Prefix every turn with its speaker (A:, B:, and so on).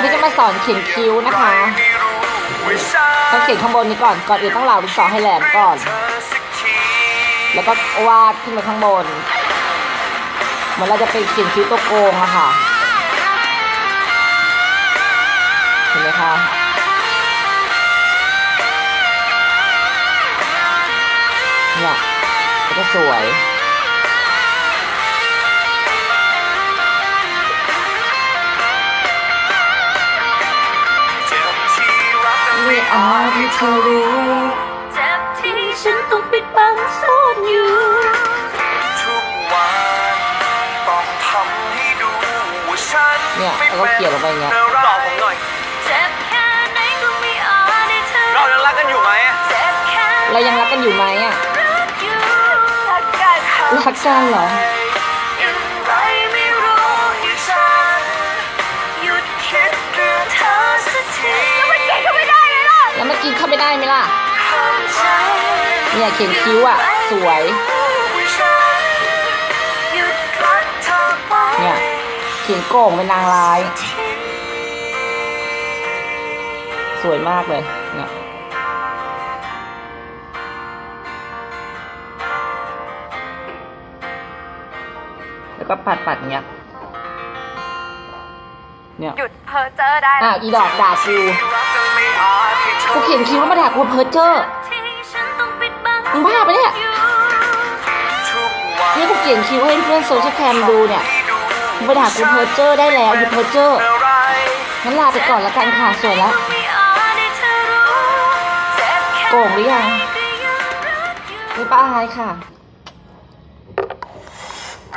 A: นี่จะมาสอนเขียนคิ้วนะคะต้องเขียนข้างบนนี้ก่อน ก่อนอื่นต้องเหลาดินสอให้แหลมก่อน แล้วก็วาดขึ้นไปข้างบน เหมือนเราจะไปเขียนคิ้วตัวโกงอะค่ะ เห็นไหมคะเนี่ยก็จะสวย อาจให้เธอรู้
B: เจ็บที่ฉันต้องปิดบังซ่อนอยู่
C: ทุกวันต้องทำให้ดูว่าฉัน
A: เนี่ยแล้วก็เขียนลงไปอย่างเงี้ย
C: บอกผมหน่อย
B: เจ็บแค่ไหนก็ไม่อาจให้เธอ
C: เรายังรักกันอยู่ไหม
B: เจ็บแค่
A: เรายังรักกันอยู่ไหมอะ
B: รักอยู่รักกัน
A: รักกันเหรอ
B: อ
A: ไปได้ไหมล่ะ
B: ทำใจ
A: เนี่ยเขียนคิ้วอะ สวย
B: หยุดรักเธอไป
A: เนี่ยเขียนโก่งเป็นนางร้าย สวยมากเลย เนี่ยแล้วก็ปัดปัดๆอย่างเงี้ย เนี่ย
B: หยุดเพ้อเจอได้
A: อะ อีดอกด่ากู กูเขียนคิ้วแล้วมาด่ากูเพ้อเจ้อ
B: ที่ฉันต้องปิดบัง
A: มึงบ้าปะเนี่ยนี่กูเขียนคิ้วให้เพื่อนโซเชียลแคมดูเนี่ยมึงไปด่ากูเพ้อเจ้อได้แล้วหยุดเพ้อเจ้องั้นลาไปก่อนละกันค่ะสวยแล้ว
B: ไม่อาจให้เธอรู้เจ็บแค่
A: โก่งหรือยัง
B: ก็ยังรักอยู่
A: ไม่ป้าอายค่ะ